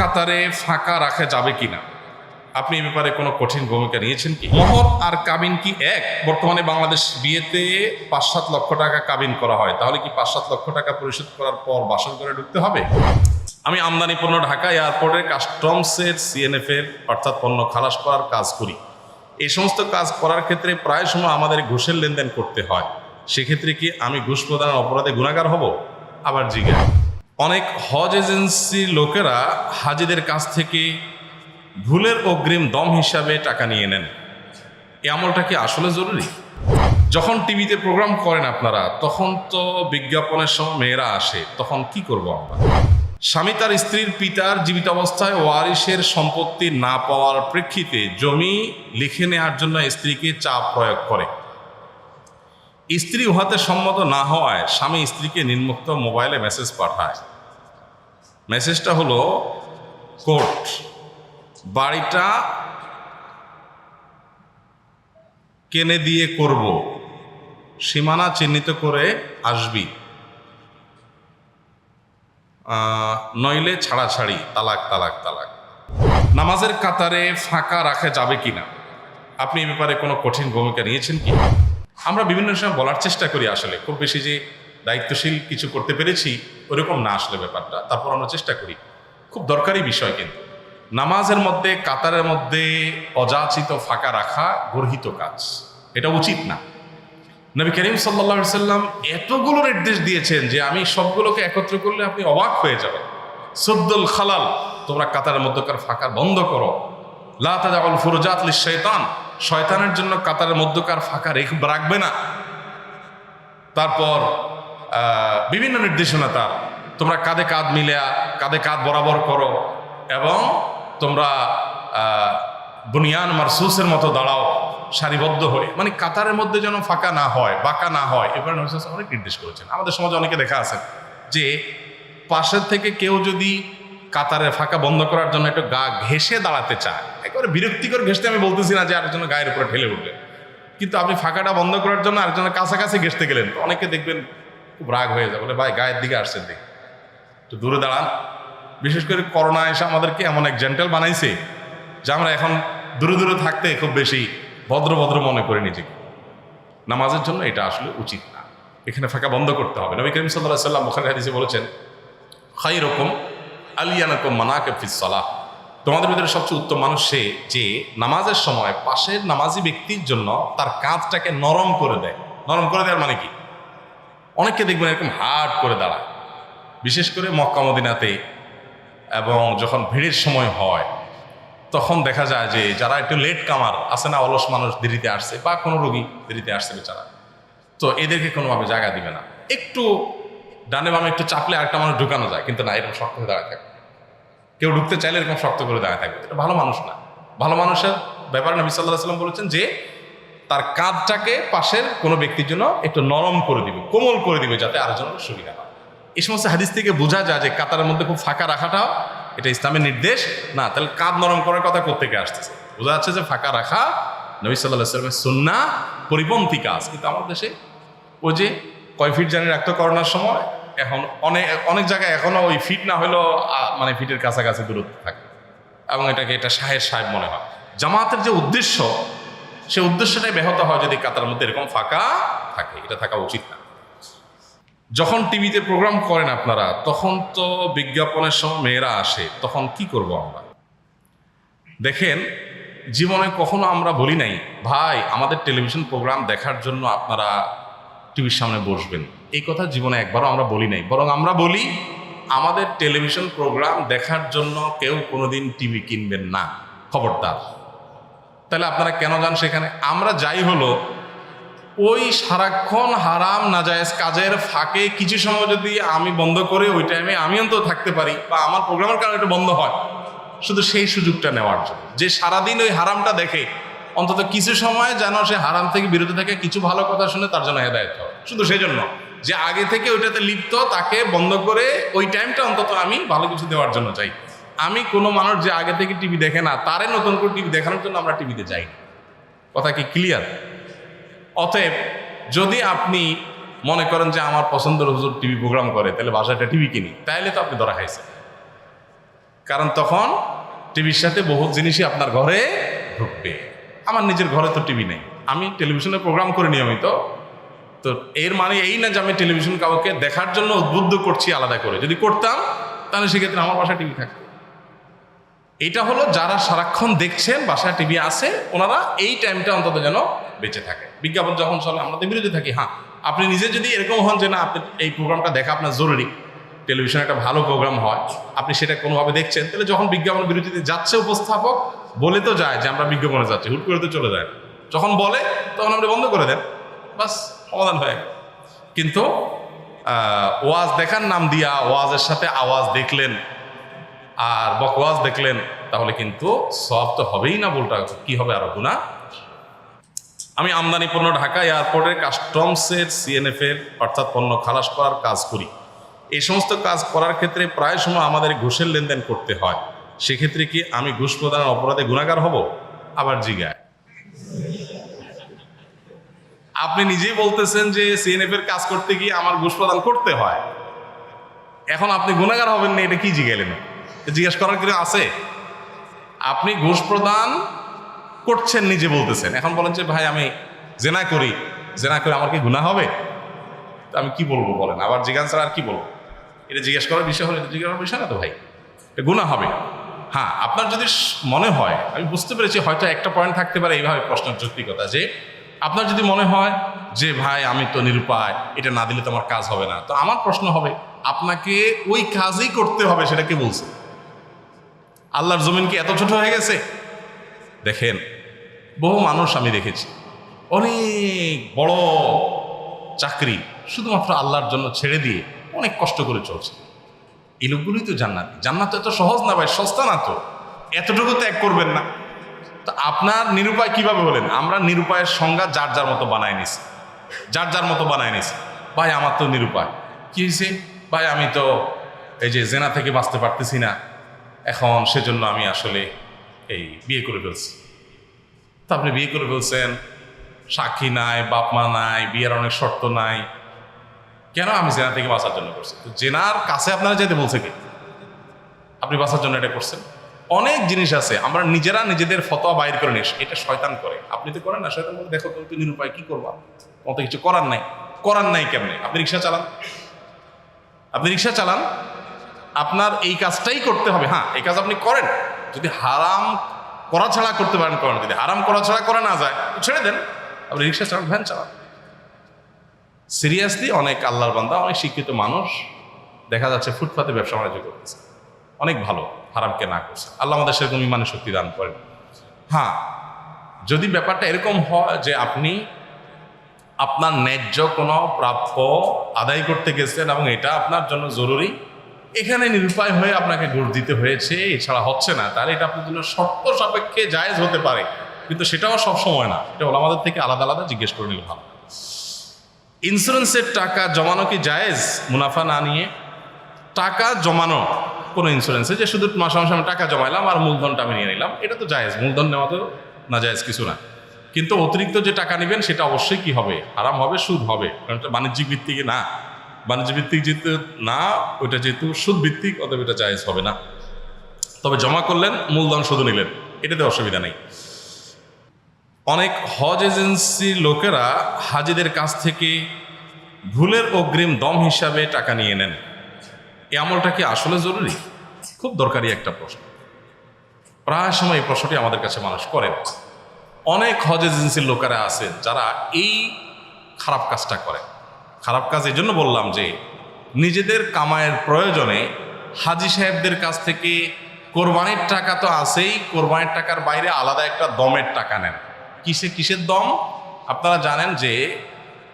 কাতারে ফাঁকা রাখা যাবে কিনা? আপনি এ ব্যাপারে কোনো কঠিন ভূমিকা নিয়েছেন কি? মহর আর কাবিন কি এক? বর্তমানে বাংলাদেশ বিয়েতে পাঁচ সাত লক্ষ টাকা কাবিন করা হয়। তাহলে কি পাঁচ সাত লক্ষ টাকা পরিশোধ করার পর বাসন করে ঢুকতে হবে? আমি আমদানি পণ্য ঢাকা এয়ারপোর্টের কাস্টমসের সিএনএফ এর অর্থাৎ পণ্য খালাস করার কাজ করি। এই সমস্ত কাজ করার ক্ষেত্রে প্রায় সময় আমাদের ঘুষের লেনদেন করতে হয়। সেক্ষেত্রে কি আমি ঘুষ প্রদানের অপরাধে গুণাগার হব? আবার জিজ্ঞা অনেক হজ এজেন্সির লোকেরা হাজিদের কাছ থেকে ভুলের অগ্রিম দম হিসাবে টাকা নিয়ে নেন। এই আমলটা কি আসলে জরুরি? যখন টিভিতে প্রোগ্রাম করেন আপনারা, তখন তো বিজ্ঞাপনের সময় মেয়েরা আসে, তখন কি করব আমরা? স্বামী তার স্ত্রীর পিতার জীবিত অবস্থায় ওয়ারিসের সম্পত্তি না পাওয়ার প্রেক্ষিতে জমি লিখে নেওয়ার জন্য স্ত্রীকে চাপ প্রয়োগ করে। স্ত্রী উহাতে সম্মত না হওয়ায় স্বামী স্ত্রীকে নির্মুক্ত মোবাইলে মেসেজ পাঠায়। মেসেজটা হলো কোর্ট বাড়িটা কেনে দিয়ে করব, সীমানা চিহ্নিত করে আসবি। নইলে ছাড়াছাড়ি, তালাক তালাক তালাক। নামাজের কাতারে ফাঁকা রাখা যাবে কিনা? আপনি এ ব্যাপারে কোনো কঠিন ভূমিকা নিয়েছেন কি? আমরা বিভিন্ন সময় বলার চেষ্টা করি আসলে। খুব বেশি যে দায়িত্বশীল কিছু করতে পেরেছি ওরকম না আসলে ব্যাপারটা। তারপর আমরা চেষ্টা করি। খুব দরকারি বিষয় কিন্তু। নামাজের মধ্যে, কাতারের মধ্যে অযাচিত, ফাঁকা রাখা গর্হিত কাজ। এটা উচিত না। নবী করিম সাল্লা সাল্লাম এতগুলো নির্দেশ দিয়েছেন যে আমি সবগুলোকে একত্র করলে আপনি অবাক হয়ে যাবেন। সদ্দুল খালাল, তোমরা কাতারের মধ্যকার ফাঁকা বন্ধ করো। লাতাজাউল ফুরজাত শয়তান শয়তানের জন্য কাতারের মধ্যকার ফাঁকা রেখ রাখবে না। তারপর বিভিন্ন নির্দেশনা তার তোমরা কাঁধে কাঁধ মিলিয়া, কাঁধে কাঁধ বরাবর করো এবং তোমরা বুনিয়ান মারসুসের মতো দাঁড়াও, সারিবদ্ধ হয়ে। মানে কাতারের মধ্যে যেন ফাঁকা না হয়, বাঁকা না হয় এবার অনেক নির্দেশ করেছেন। আমাদের সমাজে অনেকে দেখা আছে যে, পাশের থেকে কেউ যদি কাতারের ফাঁকা বন্ধ করার জন্য একটু গা ঘেসে দাঁড়াতে চায়, একেবারে বিরক্তিকর ঘেসতে আমি বলতেছি না যে আরেকজন গায়ের উপরে ঠেলে উঠবে। কিন্তু আপনি ফাঁকাটা বন্ধ করার জন্য আরেকজনের কাছাকাছি ঘেসতে গেলেন। অনেকে দেখবেন খুব রাগ হয়ে যাবে বলে, ভাই, গায়ের দিকে আসছেন দেখি। তো দূরে দাঁড়ান। বিশেষ করে করোনা এসে আমাদেরকে এমন এক জেন্টেল বানাইছে যে আমরা এখন দূরে দূরে থাকতে খুব বেশি ভদ্র ভদ্র মনে করি নিজেকে। নামাজের জন্য এটা আসলে উচিত না। এখানে ফাঁকা বন্ধ করতে হবে। নবী করিম সাল্লাহ সাল্লাম ওখানে হাদিসে বলেছেন খাই রকম আলিয়ানকম মানাকে ফিসালাহ তোমাদের ভিতরে সবচেয়ে উত্তম মানুষ সে যে নামাজের সময় পাশের নামাজি ব্যক্তির জন্য তার কাঁধটাকে নরম করে দেয়। নরম করে দেওয়ার মানে কি? অনেককে দেখবেন এরকম হার্ড করে দাঁড়ায়। বিশেষ করে মক্কা, মদিনাতে। এবং যখন ভিড়ের সময় হয়, তখন দেখা যায় যে যারা একটু লেট কামার, আছে না, অলস মানুষ দেরিতে আসছে বা কোনো রোগী দেরিতে আসছে বেচারা। তো এদেরকে কোনোভাবে জায়গা দিবে না। একটু ডানে বামে একটু চাপলে আরেকটা মানুষ ঢুকানো যায়, কিন্তু না, এরকম শক্ত হয়ে দাঁড়ায় থাকবে। কেউ ঢুকতে চাইলে এরকম শক্ত করে দাঁড়ায় থাকবে। এটা ভালো মানুষ না। ভালো মানুষের ব্যাপারে নবী সাল্লাহ সাল্লাম বলেছেন যে তার কাঁধটাকে পাশের কোনো ব্যক্তির জন্য একটু নরম করে দিবে, কোমল করে দিবে যাতে আরেকজনের সুবিধা হয় এই সমস্ত হাদিস থেকে বোঝা যায় যে কাতারের মধ্যে খুব ফাঁকা রাখাটাও এটা ইসলামের নির্দেশ। না, তাহলে কাঁধ নরম করার কথা কোথেকে আসতেছে? বোঝা যাচ্ছে যে ফাঁকা রাখা নবী সাল্লাহ সাল্লামের সুন্না পরিপন্থী কাজ। কিন্তু আমাদের দেশে ওই যে কয় ফিট জানি রাখতো করোনার সময়, এখন অনেক অনেক জায়গায় এখনও ওই ফিট না হলেও মানে ফিটের কাছাকাছি দূরত্ব থাকে। এবং এটাকে এটা সাহেব সাহেব মনে হয়। জামাতের যে উদ্দেশ্য সে উদ্দেশ্যটাই ব্যাহত হয় যদি কাতার মধ্যে এরকম ফাঁকা থাকে। এটা থাকা উচিত না। যখন টিভিতে প্রোগ্রাম করেন আপনারা, তখন তো বিজ্ঞাপনের সময় মেয়েরা আসে, তখন কি করব আমরা? দেখেন, জীবনে কখনো আমরা বলি নাই, ভাই, আমাদের টেলিভিশন প্রোগ্রাম দেখার জন্য আপনারা টিভির সামনে বসবেন। এই কথা জীবনে একবারও আমরা বলি নাই। বরং আমরা বলি, আমাদের টেলিভিশন প্রোগ্রাম দেখার জন্য কেউ কোনোদিন টিভি কিনবেন না। খবরদার। তাহলে আপনারা কেন যান সেখানে? আমরা যাই হলো, ওই সারাক্ষণ হারাম, নাজায়েজ কাজের ফাঁকে কিছু সময় যদি আমি বন্ধ করে, ওই টাইমে আমি অন্তত থাকতে পারি বা আমার প্রোগ্রামের কারণে একটু বন্ধ হয়। শুধু সেই সুযোগটা নেওয়ার জন্য। যে সারাদিন ওই হারামটা দেখে, অন্তত কিছু সময় যেন সে হারাম থেকে বিরত থাকে, কিছু ভালো কথা শুনে তার জন্য হেদায়ত হয়। শুধু সেই জন্য। যে আগে থেকে ওইটাতে লিপ্ত, তাকে বন্ধ করে ওই টাইমটা অন্তত আমি ভালো কিছু দেওয়ার জন্য চাই। আমি কোনো মানুষ যে আগে থেকে টিভি দেখে না, তারে নতুন করে টিভি দেখানোর জন্য আমরা টিভিতে যাই কথা কি ক্লিয়ার অতএব যদি আপনি মনে করেন যে আমার পছন্দের হুজুর টিভি প্রোগ্রাম করে, তাহলে বাসায় একটা টিভি কিনি তাহলে তো আপনি ধরা খাইছেন। কারণ তখন টিভির সাথে বহু জিনিসই আপনার ঘরে ঢুকবে। আমার নিজের ঘরে তো টিভি নেই। আমি টেলিভিশনে প্রোগ্রাম করি নিয়মিত। তো এর মানে এই না যে আমি টেলিভিশন কাউকে দেখার জন্য উদ্বুদ্ধ করছি আলাদা করে। যদি করতাম, তাহলে সেক্ষেত্রে আমার বাসায় টিভি থাকতো। এটা হলো যারা সারাক্ষণ দেখছেন, বাসায় টিভি আছে, ওনারা এই টাইমটা অন্তত যেন বেঁচে থাকে। বিজ্ঞাপন যখন চলে, আমরা তো বিরোধী থাকি। হ্যাঁ আপনি নিজে যদি এরকম হন যে না, আপনি এই প্রোগ্রামটা দেখা আপনার জরুরি টেলিভিশনে একটা ভালো প্রোগ্রাম হয়, আপনি সেটা কোনোভাবে দেখছেন, তাহলে যখন বিজ্ঞাপন বিরতিতে যাচ্ছে উপস্থাপক, বলে তো যায় যে আমরা বিজ্ঞাপনে যাচ্ছি, হুট করে তো চলে যায়। যখন বলে, তখন আপনি বন্ধ করে দেন, বাস, সমাধান হয়ে কিন্তু ওয়াজ দেখার নাম দিয়া, ওয়াজের সাথে আওয়াজ দেখলেন আর বকওয়াজ দেখলেন, তাহলে কিন্তু সব তো হবেই না বলটা কি হবে আরও গুণা আমি আমদানি পণ্য ঢাকা এয়ারপোর্টের কাস্টমসের সিএনএফ এর, অর্থাৎ পণ্য খালাস করার কাজ করি। এই সমস্ত কাজ করার ক্ষেত্রে প্রায় সময় আমাদের ঘুষের লেনদেন করতে হয়। সেক্ষেত্রে কি আমি ঘুষ প্রদানের অপরাধে গুণাগার হব? আবার জিগায়। আপনি নিজেই বলতেছেন যে সিএনএফ এর কাজ করতে গিয়ে আমার ঘুষ প্রদান করতে হয়। এখন আপনি গুণাগার হবেন না, এটা কি জিগাইলেন জিজ্ঞেস করার কিছু আছে? আপনি ঘুষ প্রদান করছেন নিজে বলতেছেন। এখন বলেন যে, ভাই, আমি জেনা করি। জেনা করে আমার কি গুণা হবে? তো আমি কি বলব বলেন? আবার জিজ্ঞাসা আর কি বলব? এটা জিজ্ঞেস করার বিষয় হলে, এটা জিজ্ঞাসা করার বিষয় না তো ভাই? এটা গুণা হবে। হ্যাঁ আপনার যদি মনে হয়, আমি বুঝতে পেরেছি হয়তো একটা পয়েন্ট থাকতে পারে এইভাবে প্রশ্নের যৌক্তিকতা যে, আপনার যদি মনে হয় যে, ভাই, আমি তো নিরুপায়, এটা না দিলে তো আমার কাজ হবে না। তো আমার প্রশ্ন হবে, আপনাকে ওই কাজই করতে হবে সেটা কে বলছে? আল্লাহর জমিন কি এত ছোট হয়ে গেছে? দেখেন, বহু মানুষ আমি দেখেছি। অনেক বড় চাকরি শুধুমাত্র আল্লাহর জন্য ছেড়ে দিয়ে অনেক কষ্ট করে চলছে। এই লোকগুলোই তো জান্নাত। জান্নাত এত সহজ না ভাই, সস্তা না তো। এতটুকু ত্যাগ করবেন না। তো আপনার নিরুপায় কীভাবে হলেন? আমরা নিরুপায়ের সংজ্ঞা যার যার মতো বানায় নিছি। যার যার মতো বানায় নিছি। ভাই, আমার তো নিরুপায়। কি হয়েছে ভাই, আমি তো এই যে জেনা থেকে বাঁচতে পারতেছি না। এখন সেজন্য আমি আসলে এই বিয়ে করে ফেলছি। তা আপনি বিয়ে করে ফেলছেন, সাক্ষী নাই, বাপ মা নাই, বিয়ের অনেক শর্ত নাই। কেন আমি জেনা থেকে বাঁচার জন্য করছি? তো জেনার কাছে আপনারা যেতে বলছে কি? আপনি বাঁচার জন্য এটা করছেন? অনেক জিনিস আছে, আমরা নিজেরা নিজেদের ফতোয়া বাইর করে নিস এটা শয়তান করে। আপনি তো করেন না, শয়তান বলে, দেখো তুমি নিরুপায় কি করবা? অত কিছু করার নাই। করার নাই কেমনে? আপনি রিক্সা চালান? আপনি রিক্সা চালান? আপনার এই কাজটাই করতে হবে। হ্যাঁ এই কাজ আপনি করেন। যদি হারাম করা ছাড়া করতে পারেন, করেন। যদি হারাম করা ছাড়া করা না যায় ছেড়ে দেন। আপনি রিক্সা চালান, ভ্যান চালান। সিরিয়াসলি অনেক আল্লাহর বান্দা, অনেক শিক্ষিত মানুষ, দেখা যাচ্ছে ফুটপাতে ব্যবসা বাণিজ্য করতেছে। অনেক ভালো হারামকে না করছে। আল্লাহ আমাদের সেরকম ইমানের শক্তি দান করেন। হ্যাঁ যদি ব্যাপারটা এরকম হয় যে আপনি আপনার ন্যায্য কোনো প্রাপ্য আদায় করতে গেছেন এবং এটা আপনার জন্য জরুরি এখানে নিরুপায় হয়ে আপনাকে ঘুষ দিতে হয়েছে, এছাড়া হচ্ছে না। তাহলে এটা আপনার জন্য শর্ত সাপেক্ষে জায়েজ হতে পারে। কিন্তু সেটাও সব সময় না। এটা হলো আমাদের থেকে আলাদা আলাদা জিজ্ঞেস করে নিলে ভালো। ইন্স্যুরেন্সের টাকা জমানো কি জায়েজ? মুনাফা না নিয়ে। টাকা জমানো কোনো ইন্স্যুরেন্সে যে শুধু মাসে মাসে আমি টাকা জমাইলাম আর মূলধনটা আমি নিয়ে নিলাম, এটা তো জায়েজ। মূলধন নেওয়া তো না জায়েজ কিছু না। কিন্তু অতিরিক্ত যে টাকা নেবেন সেটা অবশ্যই কি হবে? আরাম হবে, সুদ হবে। কারণ এটা বাণিজ্যিক ভিত্তিকে না। বাণিজ্য ভিত্তিক যেহেতু না, ওইটা যেহেতু সুদ ভিত্তিক অতএব এটা জায়েজ হবে না। তবে জমা করলেন, মূলধন শুধু নিলেন। এটাতে অসুবিধা নেই। অনেক হজ এজেন্সির লোকেরা হাজিদের কাছ থেকে ভুলের অগ্রিম দম হিসাবে টাকা নিয়ে নেন। এই আমলটা কি আসলে জরুরি? খুব দরকারি একটা প্রশ্ন। প্রায় সময় এই প্রশ্নটি আমাদের কাছে মানুষ করেন। অনেক হজ এজেন্সির লোকেরা আছে যারা এই খারাপ কাজটা করে খারাপ কাজ এই জন্য বললাম যে নিজেদের কামায়ের প্রয়োজনে হাজি সাহেবদের কাছ থেকে কোরবানির টাকা তো আছেই, কোরবানির টাকার বাইরে আলাদা একটা দমের টাকা নেন। কিসে, কিসের দম? আপনারা জানেন যে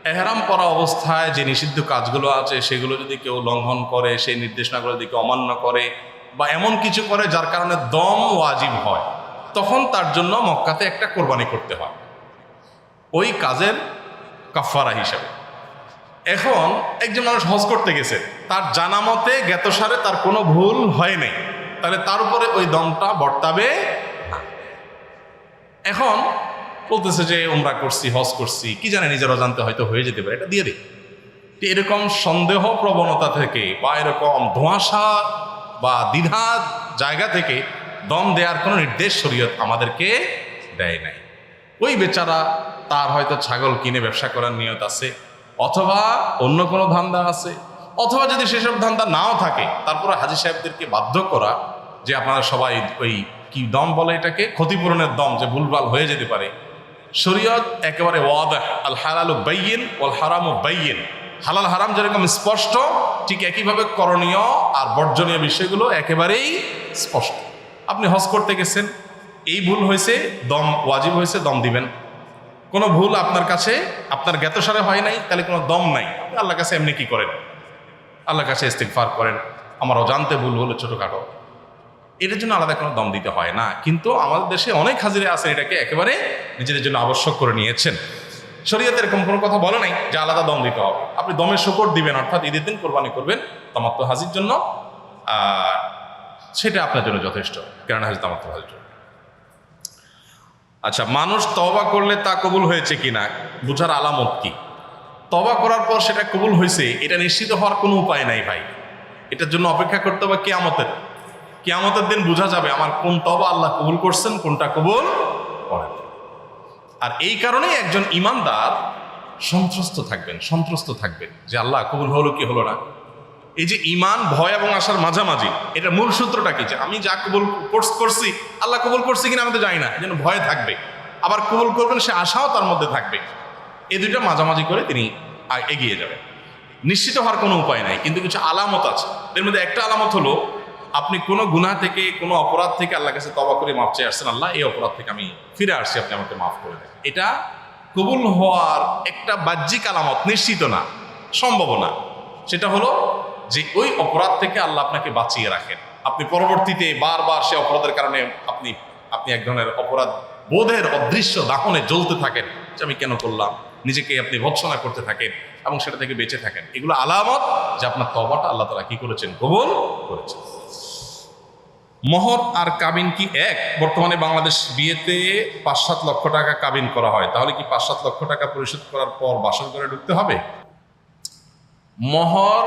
এহরাম পরা অবস্থায় যে নিষিদ্ধ কাজগুলো আছে, সেগুলো যদি কেউ লঙ্ঘন করে, সেই নির্দেশনাগুলো যদি কেউ অমান্য করে বা এমন কিছু করে যার কারণে দম ওয়াজিব হয়, তখন তার জন্য মক্কাতে একটা কোরবানি করতে হয়। ওই কাজের কাফারা হিসাবে। এখন একজন মানুষ হজ করতে গেছে, তার জানা মতে জ্ঞাতসারে তার কোনো ভুল হয় নাই। তাহলে তার উপরে ওই দমটা বর্তাবে। এখন বলতেছে যে ওমরা করছি, হজ করছি। কি জানে নিজের অজান্তে হয়তো হয়ে যেতে পারে। এটা দিয়ে দিই এরকম সন্দেহ প্রবণতা থেকে বা এরকম ধোঁয়াশা বা দ্বিধা জায়গা থেকে দম দেওয়ার কোনো নির্দেশ শরীয়ত আমাদেরকে দেয় নাই। ওই বেচারা তার হয়তো ছাগল কিনে ব্যবসা করার নিয়ত আছে। অথবা অন্য কোনো ধান্দা আছে? অথবা যদি সেসব ধান্দা নাও থাকে তারপরে হাজি সাহেবদেরকে বাধ্য করা যে আপনারা সবাই ওই কি দম বলে এটাকে? ক্ষতিপূরণের দম যে ভুলভাল হয়ে যেতে পারে। শরীয়ত একেবারে ওয়াদ আল হালালু বাইয়েন ওয়াল হারামু বাইয়েন। হালাল হারাম যেরকম স্পষ্ট, ঠিক একইভাবে করণীয় আর বর্জনীয় বিষয়গুলো একেবারেই স্পষ্ট। আপনি হজ করতে গেছেন, এই ভুল হয়েছে, দম ওয়াজিব হয়েছে, দম দিবেন। কোনো ভুল আপনার কাছে, আপনার জ্ঞাতসারে হয় নাই, তাহলে কোনো দম নাই। আপনি আল্লাহর কাছে এমনি কি করেন? আল্লাহর কাছে ইস্তিগফার করেন। আমার অজান্তে ভুল হলো ছোটোখাটো। এটার জন্য আলাদা কোনো দম দিতে হয় না। কিন্তু আমাদের দেশে অনেক হাজিরে আছেন এটাকে একেবারে নিজেদের জন্য আবশ্যক করে নিয়েছেন। শরীয়তে এরকম কোনো কথা বলে নাই যে আলাদা দম দিতে হবে। আপনি দমের শুকর দিবেন, অর্থাৎ ঈদের দিন কোরবানি করবেন তামাত্ম হাজির জন্য। সেটা আপনার জন্য যথেষ্ট। কেননা হাজির তামাত্ম হাজির জন্য। আচ্ছা মানুষ তবা করলে তা কবুল হয়েছে কিনা বুঝার আলামত কি? তবা করার পর সেটা কবুল হয়েছে, এটা নিশ্চিত হওয়ার কোনো উপায় নাই ভাই। এটার জন্য অপেক্ষা করতে হবে কেয়ামতের। কেয়ামতের দিন বোঝা যাবে আমার কোন তবা আল্লাহ কবুল করছেন, কোনটা কবুল করেন। আর এই কারণেই একজন ইমানদার সন্ত্রস্ত থাকবেন সন্ত্রস্ত থাকবেন যে আল্লাহ কবুল হলো কি হলো না। এই যে ইমান ভয় এবং আশার মাঝামাঝি, এটা মূল সূত্রটা কি? যে আমি যা কবুল কোর্স করছি, আল্লাহ কবুল করছি কিনা আমি তো জানি না যেন ভয় থাকবে। আবার কবুল করবেন, সে আশাও তার মধ্যে থাকবে। এই দুইটা মাঝামাঝি করে তিনি এগিয়ে যাবেন। নিশ্চিত হওয়ার কোনো উপায় নাই, কিন্তু কিছু আলামত আছে। এর মধ্যে একটা আলামত হলো, আপনি কোনো গুনাহ থেকে, কোনো অপরাধ থেকে আল্লাহ কাছে তবা করে মাপ চেয়ে আসছেন, আল্লাহ, এই অপরাধ থেকে আমি ফিরে আসছি, আপনি আমাকে মাফ করে দেন। এটা কবুল হওয়ার একটা বাহ্যিক আলামত, নিশ্চিত না সম্ভাবনা সেটা হলো যে ওই অপরাধ থেকে আল্লাহ আপনাকে বাঁচিয়ে রাখেন। আপনি পরবর্তীতে বারবার সে অপরাধের কারণে আপনি আপনি এক ধরনের অপরাধ বোধের অদৃশ্য দাহনে জ্বলতে থাকেন, যে আমি কেন করলাম? নিজেকে আপনি ভৎসনা করতে থাকেন এবং সেটা থেকে বেঁচে থাকেন। এগুলো আলামত যে আপনার তবাটা আল্লাহ তালা কি করেছেন? কবুল করেছেন। মহর আর কাবিন কি এক? বর্তমানে বাংলাদেশ বিয়েতে পাঁচ সাত লক্ষ টাকা কাবিন করা হয়। তাহলে কি পাঁচ সাত লক্ষ টাকা পরিশোধ করার পর বাসন করে ঢুকতে হবে? মহর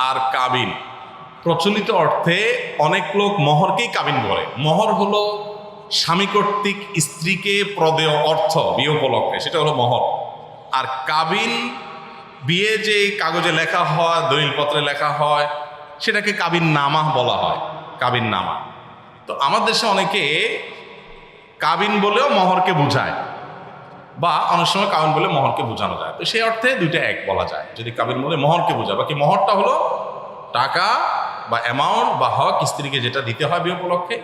আর কাবিন। প্রচলিত অর্থে অনেক লোক মহরকেই কাবিন বলে। মহর হলো স্বামী কর্তৃক স্ত্রীকে প্রদেয় অর্থ, বিয়ে উপলক্ষে। সেটা হলো মহর। আর কাবিন বিয়ে যে কাগজে লেখা হয়, দলিলপত্রে লেখা হয়, সেটাকে কাবিন নামা বলা হয়। কাবিন নামা। তো আমার দেশে অনেকে কাবিন বলেও মহরকে বোঝায়। বা অনেক সময় কাবিন বলে মহরকে বোঝানো যায়। তো সেই অর্থে দুইটা এক বলা যায়। যদি কাবিন বলে মহরকে বোঝায়, বাকি মহরটা হলো টাকা বা অ্যামাউন্ট বা হক, স্ত্রীকে যেটা দিতে হয় বিয়ে উপলক্ষে।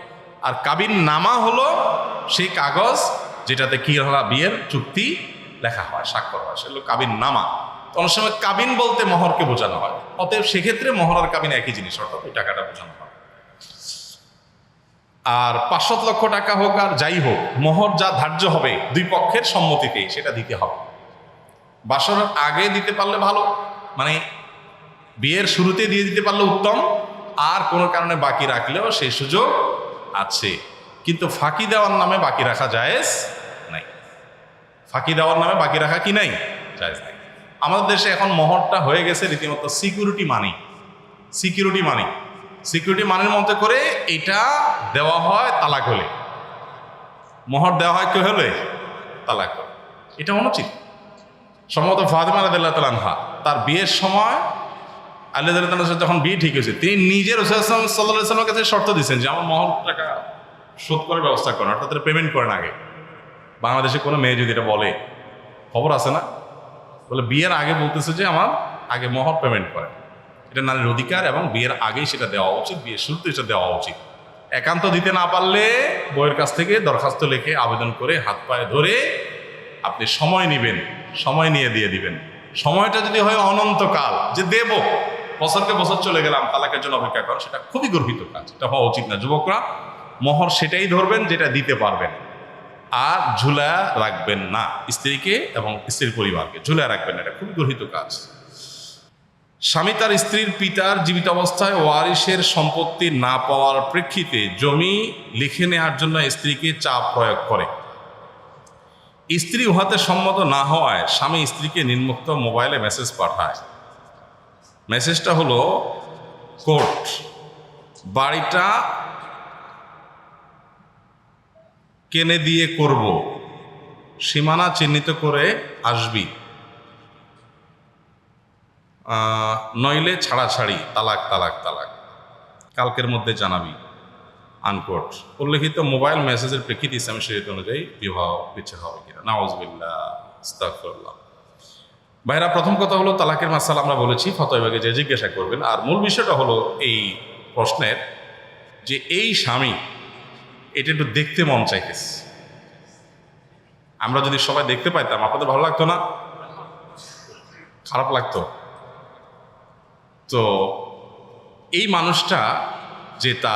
আর কাবিন নামা হলো সেই কাগজ যেটাতে কি হলো, বিয়ের চুক্তি লেখা হয়, স্বাক্ষর হয়, সেগুলো কাবিন নামা। অনেক সময় কাবিন বলতে মহরকে বোঝানো হয়। অতএব সেক্ষেত্রে মহর আর কাবিন একই জিনিস, অর্থাৎ ওই টাকাটা বোঝানো হয়। আর পাঁচশত লক্ষ টাকা হোক আর যাই হোক, মোহর যা ধার্য হবে দুই পক্ষের সম্মতিতে সেটা দিতে হবে। বাসরের আগে দিতে পারলে ভালো মানে বিয়ের শুরুতে দিয়ে দিতে পারলে উত্তম, আর কোনো কারণে বাকি রাখলেও সেই সুযোগ আছে। কিন্তু ফাঁকি দেওয়ার নামে বাকি রাখা জায়েজ নাই। ফাঁকি দেওয়ার নামে বাকি রাখা কি নাই? জায়েজ নাই। আমাদের দেশে এখন মোহরটা হয়ে গেছে রীতিমতো security money security money security মানের মধ্যে করে এটা দেওয়া হয় তালাক হলে। মোহর দেওয়া হয় কেউ হলে? তালাক এটা অনুচিত। সম্ভবত ফাতেমা রাদিল্লাহ তালানহা তার বিয়ের সময় আল্লাহ যখন বিয়ে ঠিক হয়েছে, তিনি নিজের সাল্লাহ সাল্লামের কাছে শর্ত দিচ্ছেন যে, আমার মহর টাকা শোধ করার ব্যবস্থা করেন অর্থাৎ পেমেন্ট করেন আগে। বাংলাদেশে কোনো মেয়ে যদি এটা বলে, খবর আছে না? বলে, বিয়ের আগে বলতেছে যে, আমার আগে মহর পেমেন্ট করেন। এটা নারীর অধিকার এবং বিয়ের আগেই সেটা দেওয়া উচিত, বিয়ের শুরুতে সেটা দেওয়া উচিত। একান্ত দিতে না পারলে বইয়ের কাছ থেকে দরখাস্ত লিখে আবেদন করে হাত পায়ে ধরে আপনি সময় নেবেন, সময় নিয়ে দিয়ে দিবেন। সময়টা যদি হয় অনন্তকাল, যে দেব, বছরকে বছর চলে গেলাম, তালাকের জন্য অপেক্ষা করেন, সেটা খুবই গর্বিত কাজ, এটা হওয়া উচিত না। যুবকরা, মহর সেটাই ধরবেন যেটা দিতে পারবেন। আর ঝুলা রাখবেন না, স্ত্রীকে এবং স্ত্রীর পরিবারকে। ঝুলা রাখবেন না, এটা খুবই গর্হিত কাজ। স্বামী তার স্ত্রীর পিতার জীবিত অবস্থায় ওয়ারিসের সম্পত্তি না পাওয়ার প্রেক্ষিতে জমি লিখে নেওয়ার জন্য স্ত্রীকে চাপ প্রয়োগ করে। স্ত্রী উহাতে সম্মত না হওয়ায় স্বামী স্ত্রীকে নিম্মুক্ত মোবাইলে মেসেজ পাঠায়। মেসেজটা হলো, কোর্ট, বাড়িটা কেনে দিয়ে করব? সীমানা চিহ্নিত করে আসবি। নইলে ছাড়াছাড়ি, তালাক তালাক তালাক। কালকের মধ্যে জানাবি আনকোট উল্লেখিত মোবাইল মেসেজের প্রেক্ষিতে ইসলামী শরীয়ত অনুযায়ী বিবাহ বিচ্ছেদ হবে কিনা। ইস্তাগফিরুল্লাহ। ভাইরা, প্রথম কথা হলো, তালাকের মাসাল আমরা বলেছি ফতোয়াকে যে জিজ্ঞাসা করবেন। আর মূল বিষয়টা হলো এই প্রশ্নের যে এই স্বামী, এটা একটু দেখতে মন চাইতেছে। আমরা যদি সবাই দেখতে পাইতাম, আপনাদের ভালো লাগতো না? খারাপ লাগতো? তো এই মানুষটা যে তার